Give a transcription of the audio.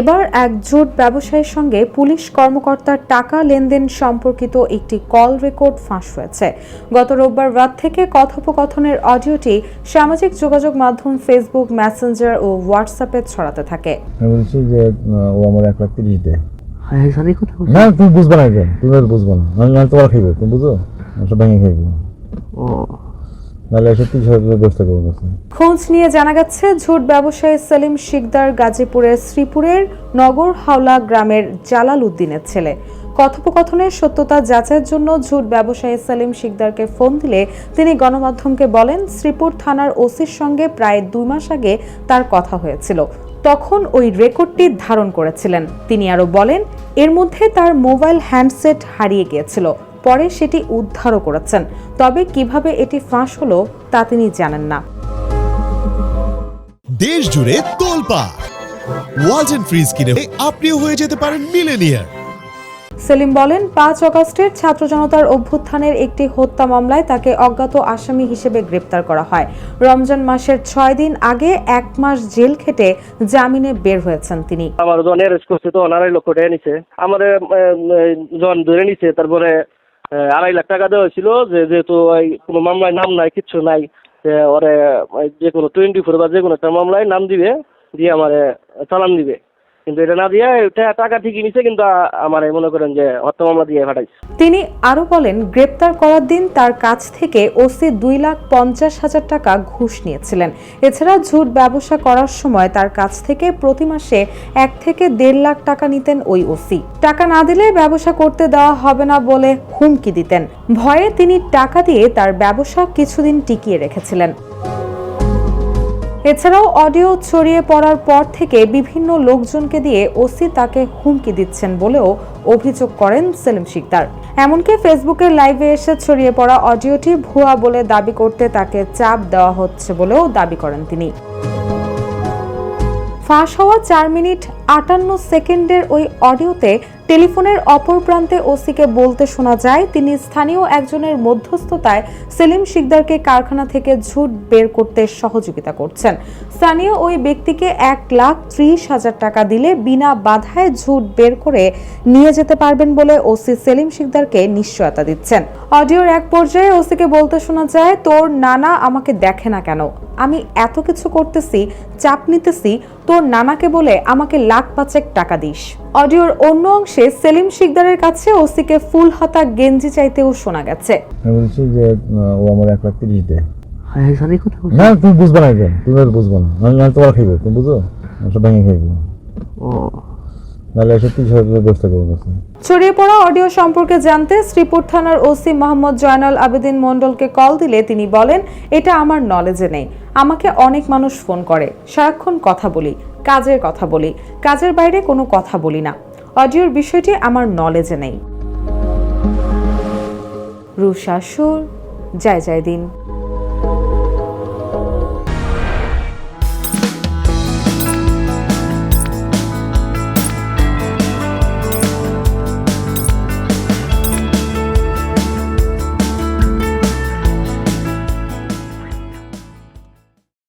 এবার এক জোট ব্যবসায়ীর সঙ্গে পুলিশ কর্মকর্তার টাকা লেনদেন সম্পর্কিত একটি কল রেকর্ড ফাঁস হয়েছে। গত রোববার রাত থেকে কথোপকথনের অডিওটি সামাজিক যোগাযোগ মাধ্যম ফেসবুক মেসেঞ্জার ও হোয়াটসঅ্যাপে ছড়াতে থাকে। আমি বলছি যে ও আমার এক লাখ তিরিশ দেয় হ্যাঁ কথা না তুমি বুঝবে না তুমি বুঝবে না। আমি তোমার খাইবে তুমি বুঝো? ভেঙে খাইবে। ও খোঁজ নিয়ে জানা গেছে, ঝুট ব্যবসায়ী সেলিম শিকদার গাজীপুরের শ্রীপুরের নগর হাওলা গ্রামের জালাল উদ্দিনের ছেলে। কথোপকথনের সত্যতা যাচাইয়ের জন্য ঝুট ব্যবসায়ী সেলিম শিকদারকে ফোন দিলে তিনি গণমাধ্যমকে বলেন, শ্রীপুর থানার ওসির সঙ্গে প্রায় দুই মাস আগে তার কথা হয়েছিল। তখন ওই রেকর্ডটি ধারণ করেছিলেন। তিনি আরও বলেন, এর মধ্যে তার মোবাইল হ্যান্ডসেট হারিয়ে গিয়েছিল। পরে সেটি উদ্ধারও করেছেন। তবে কীভাবে এটি ফাঁস হলো তা তিনি জানেন না। দেশ জুড়ে তোলপা। ওয়ালটন ফ্রিজ কিনে আপনিও হয়ে যেতে পারেন মিলেনিয়ার। সেলিম বলেন পাঁচ অগস্টের ছাত্র জনতার অভ্যুত্থানের একটি হত্যা মামলায় তাকে অজ্ঞাত আসামি হিসেবে গ্রেপ্তার করা হয়। রমজান মাসের ছয় দিন আগে এক মাস জেল খেটে জামিনে বের হয়েছেন তিনি। আমার জন অ্যারেস্ট করছে তো আড়াই লক্ষ টাকা নিছে। আমার জন ধরে নিছে তারপরে আড়াই লাখ টাকা দেওয়া হয়েছিল যে যেহেতু ওই কোনো মামলায় নাম নাই, কিচ্ছু নাই ওরে যে কোনো টোয়েন্টি ফোর বা যে কোনো একটা মামলায় নাম দিবে, দিয়ে আমারে চালান দিবে। কিন্তু এটা না দিয়ে টাকা ঠিকই নিছে, কিন্তু আমার মনে করেন যে হত্যা মামলা দিয়ে তিনি আরও বলেন, গ্রেপ্তার করার দিন তার কাছ থেকে ওসি দুই লাখ পঞ্চাশ হাজার টাকা ঘুষ নিয়েছিলেন। এছাড়া ঝুট ব্যবসা করার সময় তার কাছ থেকে প্রতি মাসে এক থেকে দেড় লাখ টাকা নিতেন ওই ওসি। টাকা না দিলে ব্যবসা করতে দেওয়া হবে না বলে হুমকি দিতেন। ভয়ে তিনি টাকা দিয়ে তার ব্যবসা কিছুদিন টিকিয়ে রেখেছিলেন। এছাড়াও অডিও ছড়িয়ে পড়ার পর থেকে বিভিন্ন লোকজনকে দিয়ে ওসি তাকে হুমকি দিচ্ছেন বলেও অভিযোগ করেন সেলিম শিকদার। এমনকি ফেসবুকের লাইভে এসে ছড়িয়ে পড়া অডিওটি ভুয়া বলে দাবি করতে তাকে চাপ দেওয়া হচ্ছে বলেও দাবি করেন তিনি। ফাঁস হওয়া চার মিনিট আটান্ন সেকেন্ডের ওই অডিওতে টেলিফোনের অপর প্রান্তে ওসিকে বলতে শোনা যায়, তিনি স্থানীয় একজনের মধ্যস্থতায় সেলিম শিকদারকে কারখানা থেকে ঝুট বের করতে সহযোগিতা করছেন। স্থানীয় ওই ব্যক্তিকে এক লাখ ত্রিশ হাজার টাকা দিলে বিনা বাধায় ঝুট বের করে নিয়ে যেতে পারবেন বলে ওসি সেলিম শিকদারকে নিশ্চয়তা দিচ্ছেন। অডিওর এক পর্যায়ে ওসিকে বলতে শোনা যায়, তোর নানা আমাকে দেখে না কেন? আমি এত কিছু করতেছি, চাপ নিতেছি, তোর নানাকে বলে আমাকে লাখ পাঁচেক টাকা দিস। অডিওর অন্য অংশে সেলিম শিকদারের কাছে ওসিকে ফুল হাতা গেঞ্জি চাইতেও শোনা গেছে। আমি বলছি যে ও আমার এক লাখ তিরিশ দেয়। হ্যাঁ কথা বলছি। না তুমি বুঝবে না কেন তুমি আর বুঝবে না। আমি আমি তোমার খাইবে তুমি বুঝো? সব ভেঙে খাইবে। ও। নাহলে এসব তিরিশ হাজার ব্যবস্থা করব কাছে ছড়িয়ে পড়া অডিও সম্পর্কে জানতে শ্রীপুর থানার ওসি মোহাম্মদ জয়নাল আবেদিন মণ্ডলকে কল দিলে তিনি বলেন এটা আমার নলেজে নেই। আমাকে অনেক মানুষ ফোন করে। সারাক্ষণ কথা বলি, কাজের কথা বলি, কাজের বাইরে কোনো কথা বলি না। অডিওর বিষয়টি আমার নলেজে নেই। রুশা, সুর, জয় জয় দিন।